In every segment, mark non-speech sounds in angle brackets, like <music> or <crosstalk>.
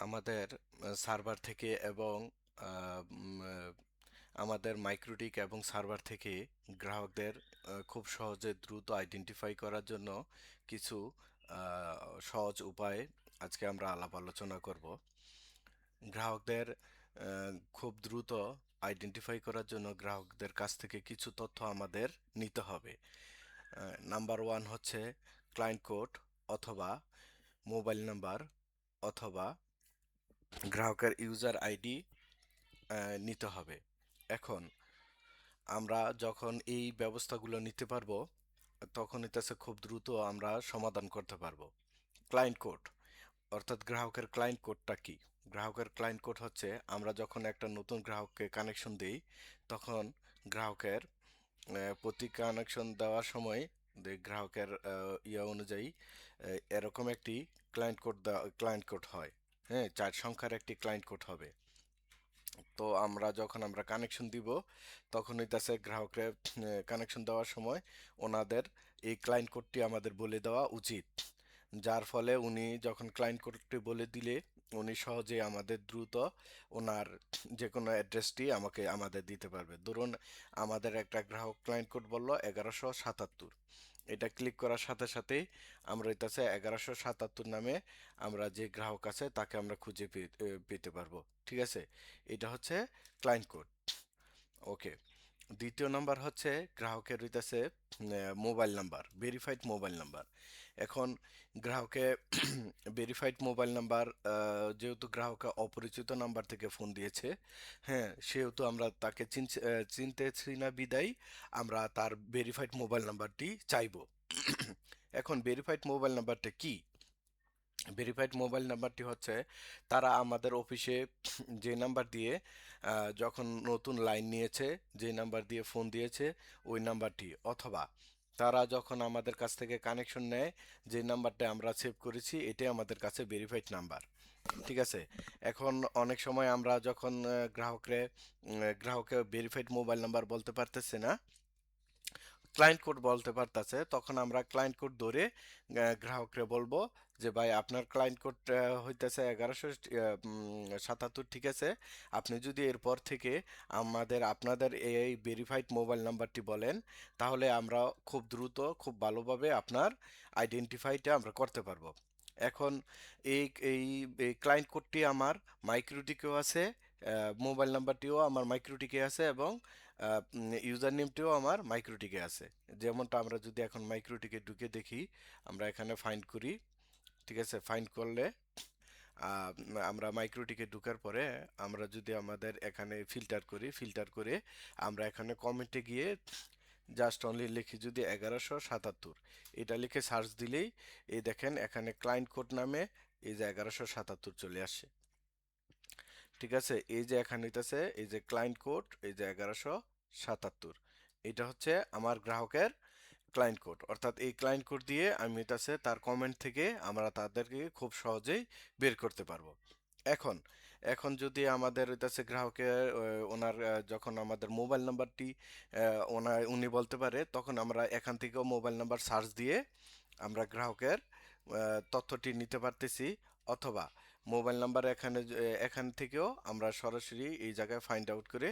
আমাদের সার্ভার থেকে এবং আমাদের মাইক্রোটিক এবং সার্ভার থেকে গ্রাহকদের খুব সহজে দ্রুত আইডেন্টিফাই করার জন্য কিছু সহজ উপায় আজকে আমরা আলাপ আলোচনা করব। গ্রাহকদের খুব দ্রুত আইডেন্টিফাই করার জন্য গ্রাহকদের কাছ থেকে কিছু তথ্য আমাদের নিতে হবে। নাম্বার ওয়ান হচ্ছে ক্লায়েন্ট কোড অথবা মোবাইল নাম্বার অথবা গ্রাহকের ইউজার আইডি নিতে হবে। এখন আমরা যখন এই ব্যবস্থাগুলো নিতে পারব, তখন এটাছে খুব দ্রুত আমরা সমাধান করতে পারব। ক্লায়েন্ট কোড, অর্থাৎ গ্রাহকের ক্লায়েন্ট কোডটা কি? গ্রাহকের ক্লায়েন্ট কোড হচ্ছে, আমরা যখন একটা নতুন গ্রাহককে কানেকশন দিই, তখন গ্রাহকের প্রতি কানেকশন দেওয়ার সময় গ্রাহকের ইয়ে অনুযায়ী এরকম একটি ক্লায়েন্ট কোড ক্লায়েন্ট কোড হয়। হ্যাঁ চার সংখ্যার একটি ক্লায়েন্ট কোড হবে। তো আমরা যখন আমরা কানেকশন দিব, তখন হইতাছে গ্রাহকরে কানেকশন দেওয়ার সময় ওনাদের এই ক্লায়েন্ট কোডটি আমাদের বলে দেওয়া উচিত। যার ফলে উনি যখন ক্লায়েন্ট কোডটি বলে দিলে, উনি সহজে আমাদের দ্রুত ওনার যে কোনো অ্যাড্রেসটি আমাকে, আমাদের দিতে পারবে। ধরুন, আমাদের একটা গ্রাহক ক্লায়েন্ট কোড বলল, এগারোশো সাতাত্তর। এটা ক্লিক করার সাথে সাথেই আমরা হইতাছে এগারোশো সাতাত্তর নামে আমরা যে গ্রাহক আছে তাকে আমরা খুঁজে পেতে পারব। ঠিক আছে? এটা হচ্ছে ক্লায়েন্ট কোড ওকে দ্বিতীয় নাম্বার হচ্ছে গ্রাহকের হইতেছে mobile number verified mobile number. এখন গ্রাহকে <clears throat> ভেরিফাইড মোবাইল নাম্বার যেহেতু গ্রাহকে অপরিচিত নাম্বার থেকে ফোন দিয়েছে হ্যাঁ সেহেতু আমরা তাকে চিনতেছি না বিদায়, আমরা তার ভেরিফাইড মোবাইল নাম্বারটি চাইব। <clears throat> এখন ভেরিফাইড মোবাইল নাম্বারটা কি? ভেরিফাইড মোবাইল নাম্বারটি হচ্ছে তারা আমাদের অফিসে <clears throat> যে নাম্বার দিয়ে যখন নতুন লাইন নিয়েছে, যে নাম্বার দিয়ে ফোন দিয়েছে, ওই নাম্বারটি অথবা তারা যখন আমাদের কাছ থেকে কানেকশন নেয়, যে নাম্বারটা আমরা সেভ করেছি, এটাই আমাদের কাছে ভেরিফাইড নাম্বার ঠিক আছে? এখন অনেক সময় আমরা যখন গ্রাহকরে গ্রাহকে ভেরিফাইড মোবাইল নাম্বার বলতে পারতেছে না ক্লায়েন্ট কোড বলতে পারতাছে, তখন আমরা ক্লায়েন্ট কোড ধরে গ্রাহকরে বলব যে, ভাই, আপনার ক্লায়েন্ট কোড হইতেছে এগারোশো সাতাত্তর, ঠিক আছে? আপনি যদি এরপর থেকে আমাদের, আপনাদের এই ভেরিফাইড মোবাইল নাম্বারটি বলেন, তাহলে আমরা খুব দ্রুত, খুব ভালোভাবে আপনার আইডেন্টিফাইটা আমরা করতে পারব। এখন এই এই ক্লায়েন্ট কোডটি আমার মাইক্রোটিকেও আছে মোবাইল নাম্বারটিও আমার মাইক্রোটিকে আছে এবং ইউজার নেমটিও আমার মাইক্রোটিকে আছে। যেমনটা আমরা যদি এখন মাইক্রোটিকে ঢুকে দেখি, আমরা এখানে ফাইন্ড করি, ঠিক আছে? ফাইন্ড করলে আমরা মাইক্রোটিকে ঢোকার পরে আমরা যদি আমাদের এখানে ফিল্টার করি ফিল্টার করে আমরা এখানে কমেন্টে গিয়ে জাস্ট অনলি লিখি যদি এগারোশো সাতাত্তর। এটা লিখে সার্চ দিলেই এই দেখেন এখানে ক্লায়েন্ট কোড নামে এই যে এগারোশো সাতাত্তর চলে আসে। ঠিক আছে? এই যে এখানে হইতাছে এই যে ক্লায়েন্ট কোড এই যে এগারোশো সাতাত্তর। এটা হচ্ছে আমার গ্রাহকের ক্লায়েন্ট কোড অর্থাৎ এই ক্লায়েন্ট কোড দিয়ে আমি হইতাছে তার কমেন্ট থেকে আমরা তাদেরকে খুব সহজেই বের করতে পারব। এখন এখন যদি আমাদের হইতাছে গ্রাহকের ওনার যখন আমাদের মোবাইল নাম্বারটি ওনার উনি বলতে পারে, তখন আমরা এখান থেকেও মোবাইল নাম্বার সার্চ দিয়ে আমরা গ্রাহকের তথ্যটি নিতে পারতেছি। অথবা মোবাইল নাম্বার এখানে এখান থেকেও আমরা সরাসরি এই জায়গায় ফাইন্ড আউট করে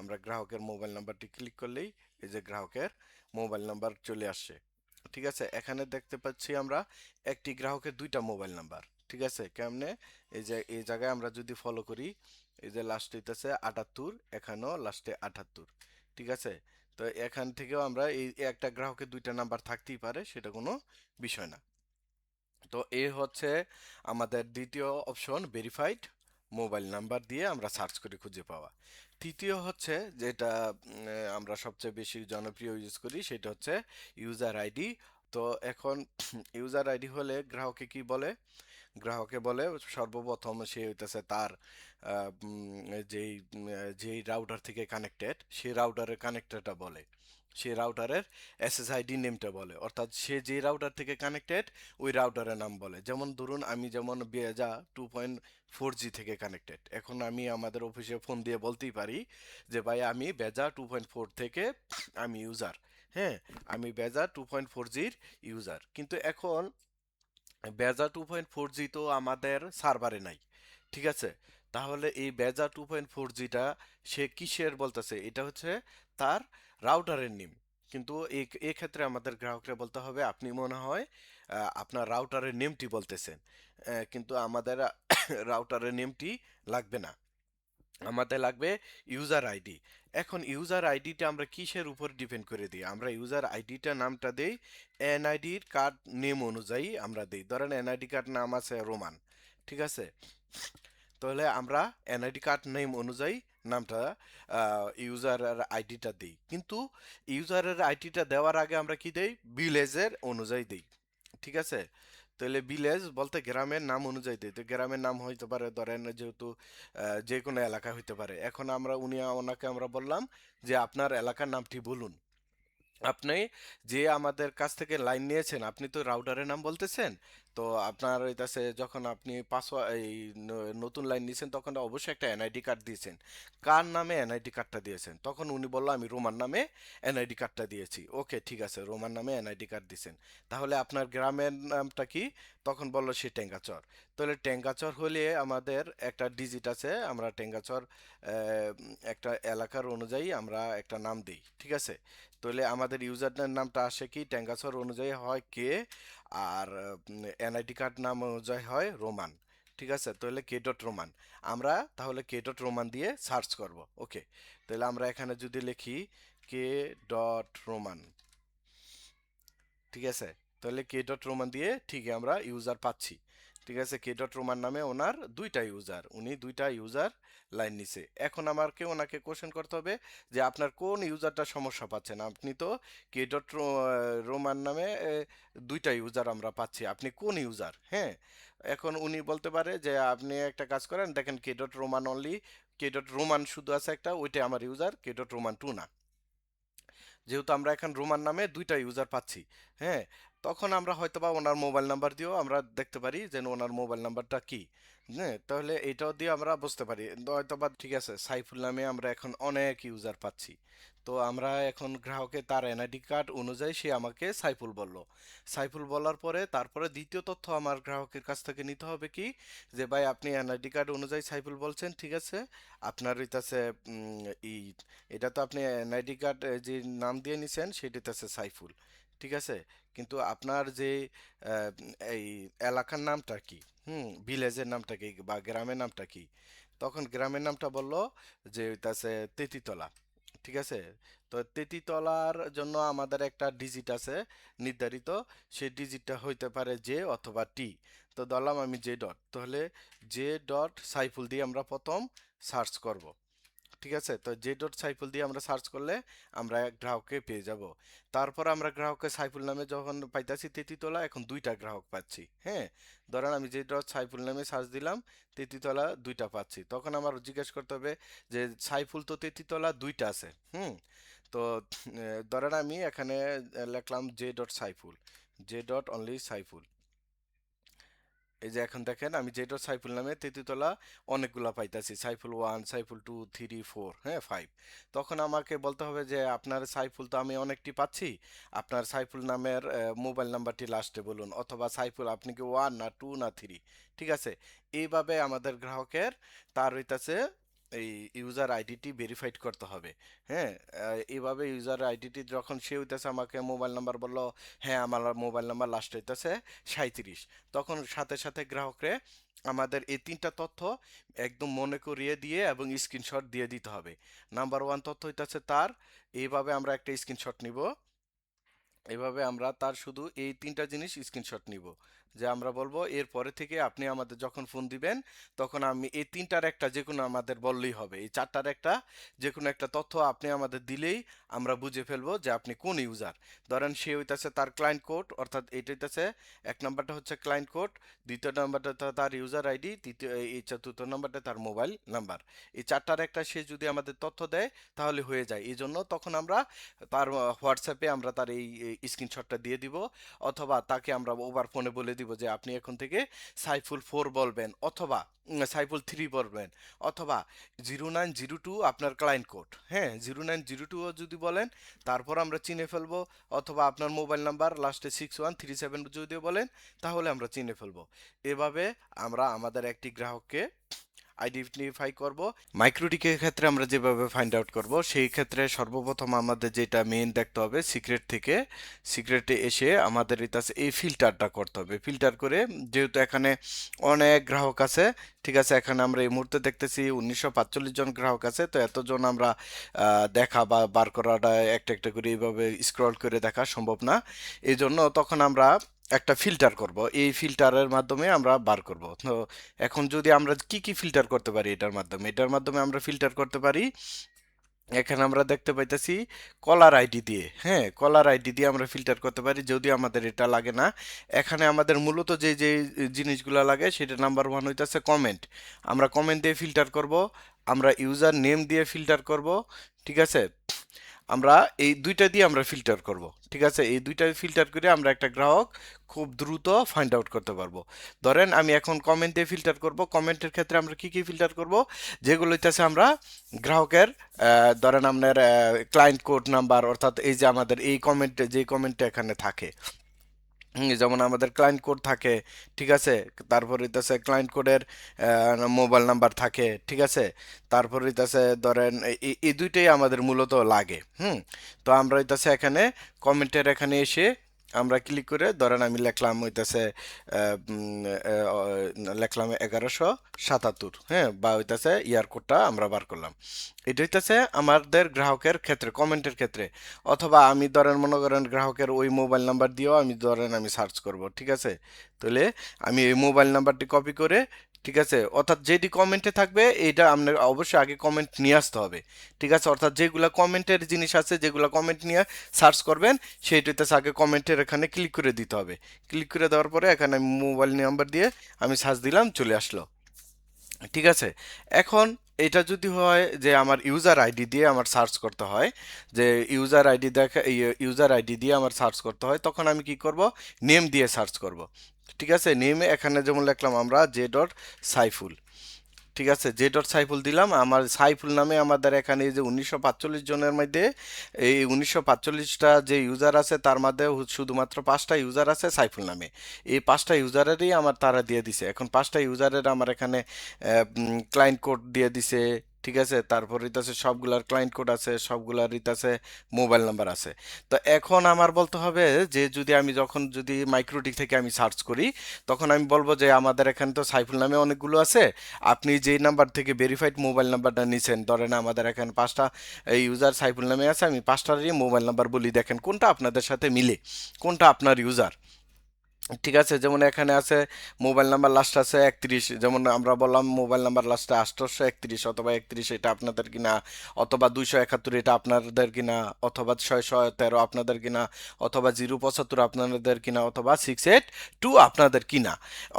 আমরা গ্রাহকের মোবাইল নাম্বারটি ক্লিক করলেই এই যে গ্রাহকের মোবাইল নাম্বার চলে আসছে ঠিক আছে? এখানে দেখতে পাচ্ছি আমরা একটি গ্রাহকের দুইটা মোবাইল নাম্বার। ঠিক আছে? কেমনে? এই যে, এই জায়গায় আমরা যদি ফলো করি, এই যে লাস্ট হইতেছে আটাত্তর, এখানেও লাস্টে আটাত্তর। ঠিক আছে? তো এখান থেকেও আমরা এই এই, একটা গ্রাহকের দুইটা নাম্বার থাকতেই পারে, সেটা কোনো বিষয় না। তো এ হচ্ছে আমাদের দ্বিতীয় অপশন ভেরিফাইড মোবাইল নাম্বার দিয়ে আমরা সার্চ করে খুঁজে পাওয়া। তৃতীয় হচ্ছে যেটা আমরা সবচেয়ে বেশি জনপ্রিয় ইউজ করি, সেটা হচ্ছে ইউজার আইডি তো এখন <clears throat> ইউজার আইডি হলে গ্রাহকে কি বলে? গ্রাহকে বলে সর্বপ্রথম সে হইতেছে তার যেই যেই রাউটার থেকে কানেক্টেড সেই রাউটারের কানেক্টরটা বলে। সেই রাউটারের এসএসআইডি নেমটা বলে। অর্থাৎ সে যে রাউটার থেকে কানেক্টেড ওই রাউটারের নাম বলে। যেমন ধরুন, আমি যেমন বেজা টু পয়েন্ট ফোর জি থেকে কানেক্টেড এখন আমি আমাদের অফিসে ফোন দিয়ে বলতেই পারি যে, ভাই, আমি বেজা টু পয়েন্ট ফোর থেকে আমি ইউজার হ্যাঁ আমি বেজা টু পয়েন্ট ফোর জির ইউজার কিন্তু এখন বেজা টু পয়েন্ট ফোর জি তো আমাদের সার্ভারে নাই। ঠিক আছে? তাহলে এই বেজা টু পয়েন্ট ফোর জিটা সে কিসের বলতেছে? এটা হচ্ছে তার রাউটারের নেম। কিন্তু এই ক্ষেত্রে আমাদের গ্রাহকরা বলতে হবে, আপনি মনে হয় আপনার রাউটারের নেমটি বলতেছেন। কিন্তু আমাদের <coughs> রাউটারের নেমটি লাগবে না। আমাদের লাগবে ইউজার আইডি। এখন ইউজার আইডিটা আমরা কিসের উপর ডিপেন্ড করে দিই? আমরা ইউজার আইডিটা নামটা দেই, এনআইডির কার্ড নেম অনুযায়ী আমরা দিই। ধরেন এনআইডি কার্ড নাম আছে রোমান, ঠিক আছে? তাহলে আমরা এনআইডি কার্ড নেম অনুযায়ী নামটা ইউজারের আইডিটা দিই। কিন্তু ইউজারের আইডিটা দেওয়ার আগে আমরা কি দেই? ভিলেজের অনুযায়ী দিই। ঠিক আছে? তাহলে ভিলেজ বলতে গ্রামের নাম অনুযায়ী দিই। তো গ্রামের নাম হইতে পারে, ধরেন যেহেতু যে কোনো এলাকা হইতে পারে। এখন আমরা, উনি ওনাকে আমরা বললাম যে, আপনার এলাকার নামটি বলুন। আপনি যে আমাদের কাছ থেকে লাইন নিয়েছেন, আপনি তো রাউটারের নাম বলতেছেন? তো আপনার হইতাছে যখন আপনি পাসওয়ার্ড এই নতুন লাইন নিয়েছেন তখন অবশ্যই একটা এনআইডি কার্ড দিয়েছেন। কার নামে এনআইডি কার্ডটা দিয়েছেন? তখন উনি বলল, আমি রোমান নামে এনআইডি কার্ডটা দিয়েছি। ওকে ঠিক আছে, রোমান নামে এনআইডি কার্ড দিয়েছেন। তাহলে আপনার গ্রামের নামটা কি? তখন বলল, সে টেঙ্গাচর। তাহলে টেঙ্গাচর হলে আমাদের একটা ডিজিট আছে, আমরা টেঙ্গাচর একটা এলাকার অনুযায়ী আমরা একটা নাম দিই, ঠিক আছে? তাহলে আমাদের ইউজারটার নামটা আসে কি? ট্যাঙ্গাসর অনুযায়ী হয় কে? আর এনআইডি কার্ড নাম অনুযায়ী হয় রোমান ঠিক আছে? তাহলে কে ডট রোমান আমরা তাহলে কে ডট রোমান দিয়ে সার্চ করব ওকে তাহলে আমরা এখানে যদি লিখি কে ডট রোমান ঠিক আছে? তাহলে কে ডট রোমান দিয়ে ঠিক আমরা ইউজার পাচ্ছি। ঠিক আছে? কে ডট রোমান নামে ওনার দুইটা ইউজার উনি দুইটা ইউজার লাইন নিছে। এখন আমাকে ওনাকে কোশ্চেন করতে হবে যে আপনার কোন ইউজারটা সমস্যা পাচ্ছেন? আপনি তো কে ডট রোমান নামে দুইটা ইউজার আমরা পাচ্ছি। আপনি কোন ইউজার হ্যাঁ? এখন উনি বলতে পারে যে আপনি একটা কাজ করেন, দেখেন K dot Roman only K dot Roman শুধু আছে একটা, ওইটাই আমার user K dot Roman two না। যেহেতু আমরা এখন রোমান নামে দুইটা ইউজার পাচ্ছি হ্যাঁ? তখন আমরা হয়তোবা ওনার মোবাইল নাম্বার দিয়েও আমরা দেখতে পারি যে ওনার মোবাইল নাম্বারটা কি। হ্যাঁ তাহলে এটাও দিয়ে আমরা বুঝতে পারি। হয়তোবা ঠিক আছে, সাইফুল নামে আমরা এখন অনেক ইউজার পাচ্ছি। তো আমরা এখন গ্রাহকে তার এনআইডি কার্ড অনুযায়ী সে আমাকে সাইফুল বলল। সাইফুল বলার পরে তারপরে দ্বিতীয় তথ্য আমার গ্রাহকের কাছ থেকে নিতে হবে কি? যে ভাই আপনি এনআইডি কার্ড অনুযায়ী সাইফুল বলছেন, ঠিক আছে? আপনার হইতাছে ই, এটা তো আপনি এনআইডি কার্ড যে নাম দিয়ে নিছেন সেটাতে আছে সাইফুল। ঠিক আছে? কিন্তু আপনার যে এই এলাকার নামটা কি? হুম, ভিলেজের নামটা কি বা গ্রামের নামটা কি? তখন গ্রামের নামটা বলল যে, হইতাছে তেতিতলা, ঠিক আছে? তো তেতিতলার জন্য আমাদের একটা ডিজিট আছে নির্ধারিত। সেই ডিজিটটা হইতে পারে জে অথবা টি তো ধরলাম আমি জে ডট তাহলে জে ডট সাইফুল দিয়ে আমরা প্রথম সার্চ করব। ঠিক আছে? তো জে ডট সাইফুল দিয়ে আমরা সার্চ করলে আমরা গ্রাহককে পেয়ে যাব। তারপর আমরা গ্রাহককে সাইফুল নামে যখন পাইতাছি তেতিতলা, এখন দুইটা গ্রাহক পাচ্ছি হ্যাঁ? ধরেন আমি জে ডট সাইফুল নামে সার্চ দিলাম, তেতিতলা দুইটা পাচ্ছি। তখন আমার জিজ্ঞেস করতে হবে যে, সাইফুল তো তেতিতলা দুইটা আছে, হুম? তো ধরেন আমি এখানে লিখলাম J dot Saiful J dot only Saiful. এই যে এখন দেখেন আমি যেটা সাইফুল নামে তেতুতলা অনেকগুলো পাইতেছি। Saiful one, Saiful two, three, four হ্যাঁ ফাইভ। তখন আমাকে বলতে হবে যে, আপনার সাইফুল তো আমি অনেকটি পাচ্ছি। আপনার সাইফুল নামের মোবাইল নাম্বারটি লাস্টে বলুন। অথবা সাইফুল, আপনি কি ওয়ান না টু না থ্রি? ঠিক আছে? এইভাবে আমাদের গ্রাহকের তার হইতাছে এই ইউজার আইডিটি ভেরিফাইড করতে হবে। হ্যাঁ এইভাবে ইউজার আইডিটি যখন সে হইতেছে আমাকে মোবাইল নাম্বার বলল হ্যাঁ আমার মোবাইল নাম্বার লাস্ট হইতেছে সাঁইত্রিশ। তখন সাথে সাথে গ্রাহকরে আমাদের এই তিনটা তথ্য একদম মনে করিয়ে দিয়ে এবং স্ক্রিনশট দিয়ে দিতে হবে। নাম্বার ওয়ান তথ্য হইতেছে তার, এইভাবে আমরা একটা স্ক্রিনশট নিব। এভাবে আমরা তার শুধু এই তিনটা জিনিস স্ক্রিনশট নিব। যে আমরা বলব এর পরে থেকে আপনি আমাদের যখন ফোন দিবেন, তখন আমি এই তিনটার একটা যে কোনো আমাদের বললেই হবে। এই চারটার একটা যে কোনো একটা তথ্য আপনি আমাদের দিলেই আমরা বুঝে ফেলব যে আপনি কোন ইউজার ধরেন সে হইতেছে তার ক্লায়েন্ট কোড অর্থাৎ এটা হইতেছে, এক নম্বরটা হচ্ছে ক্লায়েন্ট কোড দ্বিতীয় নাম্বারটা তার ইউজার আইডি তৃতীয়, এই চতুর্থ নাম্বারটা তার মোবাইল নাম্বার এই চারটার একটা সে যদি আমাদের তথ্য দেয়, তাহলে হয়ে যায়। এই জন্য তখন আমরা তার হোয়াটসঅ্যাপে আমরা তার এই স্ক্রিনশটটা দিয়ে দিব, অথবা তাকে আমরা ওভার ফোনে বলে দিব। দিব যে আপনি এখন থেকে সাইফুল ফোর বলবেন অথবা সাইফুল থ্রি বলবেন অথবা জিরো নাইন জিরো টু আপনার ক্লায়েন্ট কোড। হ্যাঁ জিরো নাইন জিরো টুও যদি বলেন, তারপর আমরা চিনে ফেলব অথবা আপনার মোবাইল নাম্বার লাস্টে সিক্স ওয়ান থ্রি সেভেন যদি বলেন, তাহলে আমরা চিনে ফেলব। এভাবে আমরা আমাদের একটি গ্রাহককে আইডেন্টিফাই করব। মাইক্রোটিকের ক্ষেত্রে আমরা যেভাবে ফাইন্ড আউট করব, সেই ক্ষেত্রে সর্বপ্রথম আমাদের যেটা মেইন দেখতে হবে সিক্রেট থেকে। সিক্রেটে এসে আমাদের এটা এই ফিল্টারটা করতে হবে। ফিল্টার করে যেহেতু এখানে অনেক গ্রাহক আছে, ঠিক আছে, এখানে আমরা এই মুহূর্তে দেখতেছি উনিশশো পাঁচচল্লিশ জন গ্রাহক আছে, তো এতজন আমরা দেখা বা বার করাটা একটা একটা করে এইভাবে স্ক্রল করে দেখা সম্ভব না। এই জন্য তখন আমরা একটা ফিল্টার করব। এই ফিল্টারের মাধ্যমে আমরা বার করব। তো এখন যদি আমরা কি কি ফিল্টার করতে পারি এটার মাধ্যমে? এটার মাধ্যমে আমরা ফিল্টার করতে পারি, এখানে আমরা দেখতে পাইতেছি কলার আইডি দিয়ে। হ্যাঁ কলার আইডি দিয়ে আমরা ফিল্টার করতে পারি যদি আমাদের এটা লাগে না। এখানে আমাদের মূলত যে যে জিনিসগুলো লাগে সেটা নাম্বার ওয়ান হইতেছে কমেন্ট আমরা কমেন্ট দিয়ে ফিল্টার করব, আমরা ইউজার নেম দিয়ে ফিল্টার করব, ঠিক আছে? আমরা এই দুইটা দিয়ে আমরা ফিল্টার করব, ঠিক আছে? এই দুইটা ফিল্টার করে আমরা একটা গ্রাহক খুব দ্রুত ফাইন্ড আউট করতে পারব। ধরেন আমি এখন কমেন্ট দিয়ে ফিল্টার করব কমেন্টের ক্ষেত্রে আমরা কি কি ফিল্টার করব? যেগুলো হইতেছে আমরা গ্রাহকের ধরেন আপনার ক্লায়েন্ট কোড নাম্বার অর্থাৎ এই যে আমাদের এই কমেন্টে যে কমেন্টটা এখানে থাকে। যেমন আমাদের ক্লায়েন্ট কোড থাকে, ঠিক আছে? তারপর হইতেছে ক্লায়েন্ট কোডের মোবাইল নাম্বার থাকে, ঠিক আছে? তারপর হইতেছে ধরেন এই দুইটাই আমাদের মূলত লাগে, হুম? তো আমরা হইতেছে এখানে কমেন্টের এখানে এসে আমরা ক্লিক করে ধরেন আমি লিখলাম হইতেছে লিখলাম এগারোশো সাতাত্তর হ্যাঁ বা হইতেছে ইয়ার কোডটা আমরা বার করলাম। এটা হইতেছে আমাদের গ্রাহকের ক্ষেত্রে কমেন্টের ক্ষেত্রে। অথবা আমি ধরেন মনে করেন গ্রাহকের ওই মোবাইল নাম্বার দিয়েও আমি ধরেন আমি সার্চ করব, ঠিক আছে? তাহলে আমি এই মোবাইল নাম্বারটি কপি করে ঠিক আছে? অর্থাৎ যেটি কমেন্টে থাকবে, এইটা আপনার অবশ্যই আগে কমেন্ট নিয়ে আসতে হবে। ঠিক আছে? অর্থাৎ যেগুলো কমেন্টের জিনিস আছে, যেগুলো কমেন্ট নিয়ে সার্চ করবেন, সেইটাতে আগে কমেন্টের এখানে ক্লিক করে দিতে হবে। ক্লিক করে দেওয়ার পরে এখানে আমি মোবাইল নাম্বার দিয়ে আমি সার্চ দিলাম, চলে আসলো। ঠিক আছে? এখন এটা যদি হয় যে আমার ইউজার আইডি দিয়ে আমার সার্চ করতে হয়, যে ইউজার আইডি দেখা ইউজার আইডি দিয়ে আমার সার্চ করতে হয়, তখন আমি কি করব? নেম দিয়ে সার্চ করব। ঠিক আছে, নেমে এখানে যেমন লিখলাম আমরা জে ডট সাইফুল ঠিক আছে জে ডট সাইফুল দিলাম। আমার সাইফুল নামে আমাদের এখানে যে উনিশশো পাঁচচল্লিশ জনের মধ্যে, এই উনিশশো পাঁচচল্লিশটা যে ইউজার আছে, তার মধ্যে শুধুমাত্র পাঁচটা ইউজার আছে সাইফুল নামে। এই পাঁচটা ইউজারেরই আমার তারা দিয়ে দিছে। এখন পাঁচটা ইউজারের আমার এখানে ক্লায়েন্ট কোড দিয়ে দিছে। ঠিক আছে? তারপর ইতাছে সবগুলার ক্লায়েন্ট কোড আছে, সবগুলার ইতাছে মোবাইল নাম্বার আছে। তো এখন আমার বলতে হবে যে, যদি আমি যখন, যদি মাইক্রোটিক থেকে আমি সার্চ করি, তখন আমি বলব যে, আমাদের এখানে তো সাইফুল নামে অনেকগুলো আছে। আপনি যেই নাম্বার থেকে ভেরিফাইড মোবাইল নাম্বারটা নিছেন, ধরেন আমাদের এখানে পাঁচটা ইউজার সাইফুল নামে আছে, আমি পাঁচটারই মোবাইল নাম্বার বলি। দেখেন, কোনটা আপনাদের সাথে মিলে, কোনটা আপনার ইউজার ঠিক আছে? যেমন এখানে আছে মোবাইল নাম্বার লাস্ট আছে একত্রিশ। যেমন আমরা বললাম মোবাইল নাম্বার লাস্টে আঠারোশো একত্রিশ অথবা একত্রিশ এটা আপনাদের কিনা? অথবা দুইশো একাত্তর এটা আপনাদের কিনা? অথবা ছয়শো তেরো আপনাদের কিনা? অথবা জিরো পঁচাত্তর আপনাদের কিনা? অথবা সিক্স এইট টু আপনাদের কিনা?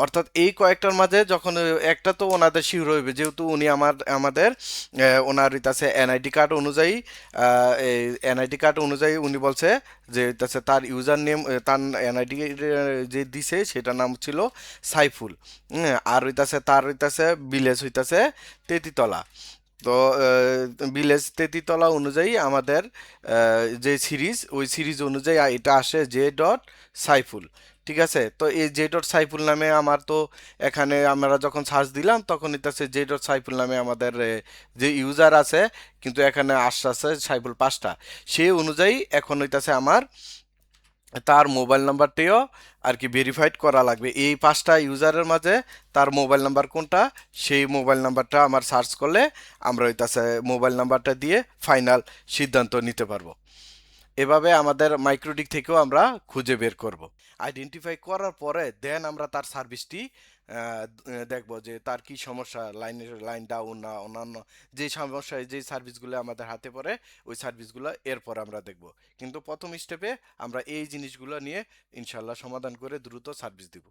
অর্থাৎ এই কয়েকটার মাঝে যখন, একটা তো ওনাদের শিওর হইবে, যেহেতু উনি আমার, আমাদের ওনার ইতাছে এনআইডি কার্ড অনুযায়ী এই এনআইডি কার্ড অনুযায়ী উনি বলছে যে, হইতাছে তার ইউজার নেম তার এনআইডি যে দিছে সেটার নাম ছিল সাইফুল হুম, আর হইতাছে তার হইতাছে বিলেজ হইতাছে তেতিতলা। তো ভিলেজ তেতিতলা অনুযায়ী আমাদের যে সিরিজ ওই সিরিজ অনুযায়ী এটা আসে জে ডট সাইফুল ঠিক আছে? তো এই জে ডট সাইফুল নামে আমার তো এখানে আমরা যখন সার্চ দিলাম তখন হইতাছে জে ডট সাইফুল নামে আমাদের যে ইউজার আছে কিন্তু এখানে আসছে সাইফুল পাঁচটা। সেই অনুযায়ী এখন হইতাছে আমার তার মোবাইল নাম্বারটিও আর কি ভেরিফাইড করা লাগবে। এই পাঁচটা ইউজারের মাঝে তার মোবাইল নাম্বার কোনটা, সেই মোবাইল নাম্বারটা আমার সার্চ করলে আমরা ওই তাছে মোবাইল নাম্বারটা দিয়ে ফাইনাল সিদ্ধান্ত নিতে পারব। এভাবে আমাদের মাইক্রোডিক থেকেও আমরা খুঁজে বের করব। আইডেন্টিফাই করার পরে দেন আমরা তার সার্ভিসটি দেখব যে তার কি সমস্যা লাইনের লাইন ডাউন না অন্যান্য যে সমস্যা, যে সার্ভিসগুলো আমাদের হাতে পড়ে, ওই সার্ভিসগুলো এরপর আমরা দেখব। কিন্তু প্রথম স্টেপে আমরা এই জিনিসগুলো নিয়ে ইনশাল্লাহ সমাধান করে দ্রুত সার্ভিস দিব।